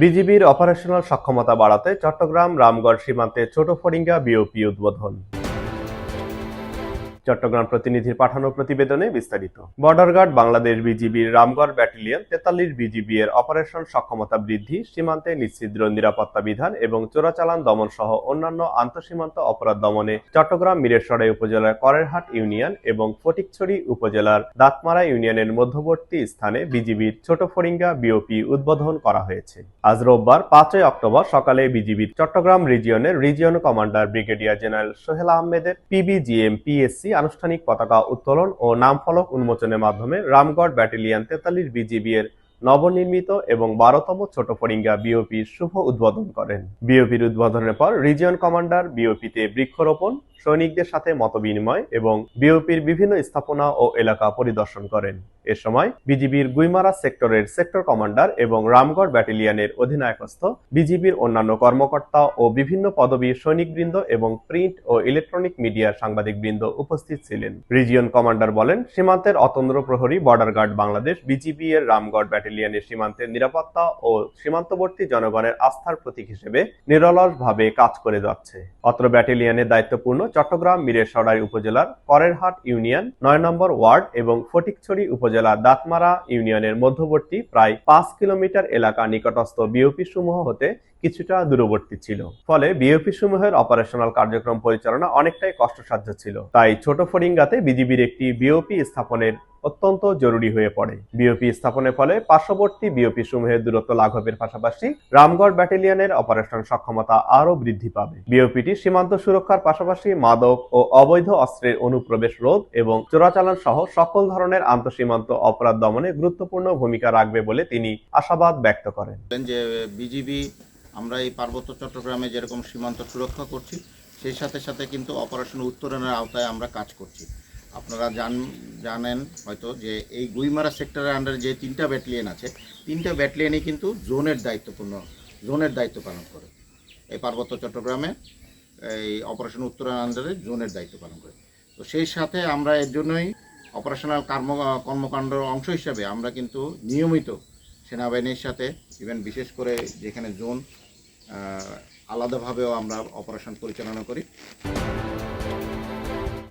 বিজিবির অপারেশনাল সক্ষমতা বাড়াতে চট্টগ্রাম রামগড় সীমান্তে ছোট ফরিঙ্গা বিওপি উদ্বোধন। চট্টগ্রাম প্রতিনিধির পাঠানো প্রতিবেদনে বিস্তারিত। বর্ডার গার্ড বাংলাদেশ বিজিবির রামগড় ব্যাটালিয়ন তেতাল্লিশ বিজিবি এর অপারেশন সক্ষমতা বৃদ্ধি, সীমান্তে নিশ্চিদ্র নিরাপত্তা বিধান এবং চোরাচালান দমন সহ অন্যান্য আন্তঃসীমান্ত অপরাধ দমনে চট্টগ্রাম মিরেরসরাই উপজেলার করেরহাট ইউনিয়ন এবং ফটিকছড়ি উপজেলার দাঁতমারা ইউনিয়নের মধ্যবর্তী স্থানে বিজিবির ছোট ফরিঙ্গা বিওপি উদ্বোধন করা হয়েছে। আজ রোববার পাঁচই অক্টোবর সকালে বিজিবির Chattogram রিজিয়নের region commander brigadier general Sohel আহমেদের, পিবিজিএম, পিএসসি আনুষ্ঠানিক পতাকা উত্তোলন ও নামফলক উন্মোচনের মাধ্যমে রামগড় ব্যাটেলিয়ান তেতাল্লিশ বিজিবি এর নবনির্মিত এবং বারোতম ছোট ফরিঙ্গা বিওপির শুভ উদ্বোধন করেন। বিওপির উদ্বোধনের পর রিজিয়ন কমান্ডার বিওপিতে বৃক্ষরোপণ, সৈনিকদের সাথে মতবিনিময় এবং বিওপির বিভিন্ন স্থাপনা ও এলাকা পরিদর্শন করেন। এ সময় বিজিবির গুইমারা সেক্টরের সেক্টর কমান্ডার এবং রামগড় ব্যাটালিয়নের অধিনায়কস্থ বিজিবির অন্যান্য কর্মকর্তা ও বিভিন্ন পদবীর সৈনিকবৃন্দ এবং প্রিন্ট ও ইলেকট্রনিক মিডিয়ার সাংবাদিকবৃন্দ উপস্থিত ছিলেন। রিজিয়ন কমান্ডার বলেন, সীমান্তের অতন্দ্র প্রহরী বর্ডার গার্ড বাংলাদেশ, বিজিবি এর রামগড় ব্যাটালিয়নের সীমান্তের নিরাপত্তা ও সীমান্তবর্তী জনগণের আস্থার প্রতীক হিসেবে নিরলসভাবে কাজ করে যাচ্ছে। অত্র ব্যাটালিয়নের দায়িত্বপূর্ণ চট্টগ্রাম মিরেরসরাই উপজেলার করেরহাট ইউনিয়ন, নয় নম্বর ওয়ার্ড এবং ফটিকছড়ি উপজেলার দাঁতমারা ইউনিয়নের মধ্যবর্তী প্রায় পাঁচ কিলোমিটার এলাকা নিকটস্থ বিওপি সমূহ হতে কিছুটা দূরবর্তী ছিল। ফলে বিওপি সমূহের অপারেশনাল কার্যক্রম পরিচালনা অনেকটাই কষ্টসাধ্য ছিল। তাই ছোট ফরিঙ্গাতে বিজিবির একটি বিওপি স্থাপনের অত্যন্ত জরুরি হয়ে পড়ে। বিওপি স্থাপনের ফলে পার্শ্ববর্তী বিওপি সমূহের দূরত্ব লাঘবের পাশাপাশি রামগড় ব্যাটালিয়নের অপারেশন সক্ষমতা আরও বৃদ্ধি পাবে। বিওপিটি সীমান্ত সুরক্ষার পাশাপাশি মাদক ও অবৈধ অস্ত্রের অনুপ্রবেশ রোধ এবং চোরাচালান সহ সকল ধরনের আন্তঃসীমান্ত অপরাধ দমনে গুরুত্বপূর্ণ ভূমিকা রাখবে বলে তিনি আশাবাদ ব্যক্ত করেন। যে বিজিবি আমরা এই পার্বত্য চট্টগ্রামে যেরকম সীমান্ত সুরক্ষা করছি, সেই সাথে সাথে কিন্তু অপারেশন উত্তরণের আওতায় আমরা কাজ করছি। আপনারা জান, জানেন হয়তো যে এই গুইমারা সেক্টরের আন্ডারে যে তিনটা ব্যাটালিয়ন আছে, তিনটা ব্যাটালিয়নই কিন্তু জোনের দায়িত্বপূর্ণ, জোনের দায়িত্ব পালন করে। এই পার্বত্য চট্টগ্রামে এই অপারেশন উত্তরণ আন্ডারে জোনের দায়িত্ব পালন করে। তো সেই সাথে আমরা এর জন্যই অপারেশনাল কর্ম কর্মকাণ্ডের অংশ হিসাবে আমরা কিন্তু নিয়মিত সেনাবাহিনীর সাথে ইভেন বিশেষ করে যেখানে জোন আলাদাভাবেও আমরা অপারেশন পরিচালনা করি।